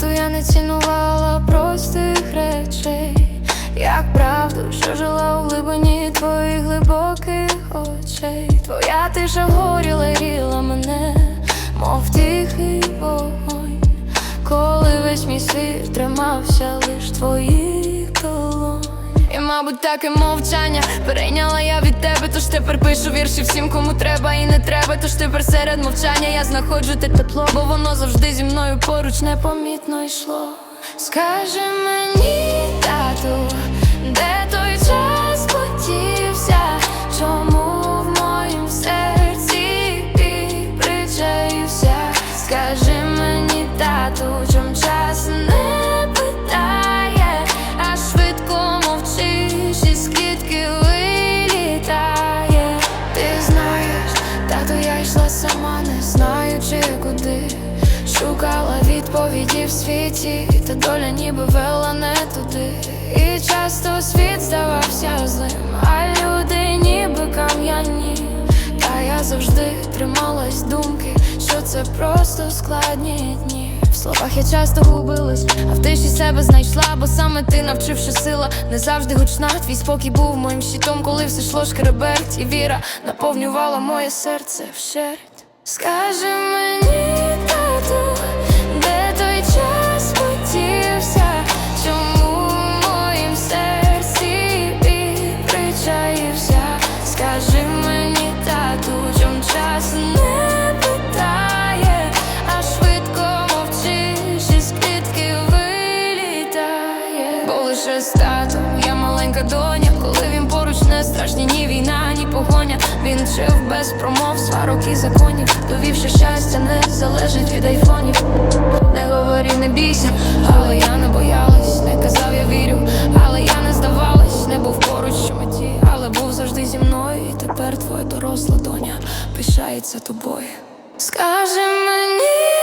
Багато я не цінувала простих речей, як правду, що жила у глибині твоїх глибоких очей. Твоя тиша горіла, гріла мене, мов тихий вогонь, коли весь мій світ тримався лиш твоїх мабуть, так і мовчання перейняла я від тебе, тож тепер пишу вірші всім, кому треба і не треба. Тож тепер серед мовчання я знаходжу те тепло, бо воно завжди зі мною поруч непомітно йшло. Скажи мені, тату, де сама, не знаючи куди. Шукала відповіді в світі, та доля ніби вела не туди. І часто світ здавався злим, а люди ніби кам'яні. Та я завжди трималась думки, що це просто складні дні. В словах я часто губилась, а в тиші себе знайшла, бо саме ти навчив, що сила не завжди гучна. Твій спокій був моїм щитом, коли все йшло шкереберть, і віра наповнювала моє серце вщерть. Скажи мені, тату, де той час подівся, чому в моїм серці біль причаївся? Скажи мені, тату, чом час не питає, а швидко мовчиш і з квітки вилітає. Бо лише з татом я маленька доня, коли він поруч не страшні ні ні погоня, він жив без промов, сварок і законів. Довів, що щастя не залежить від айфонів. Не говори, не бійся, але я не боялась, не казав, я вірю, але я не здавалась, не був поруч, у меті, але був завжди зі мною. І тепер твоя доросла доня пишається тобою. Скажи мені.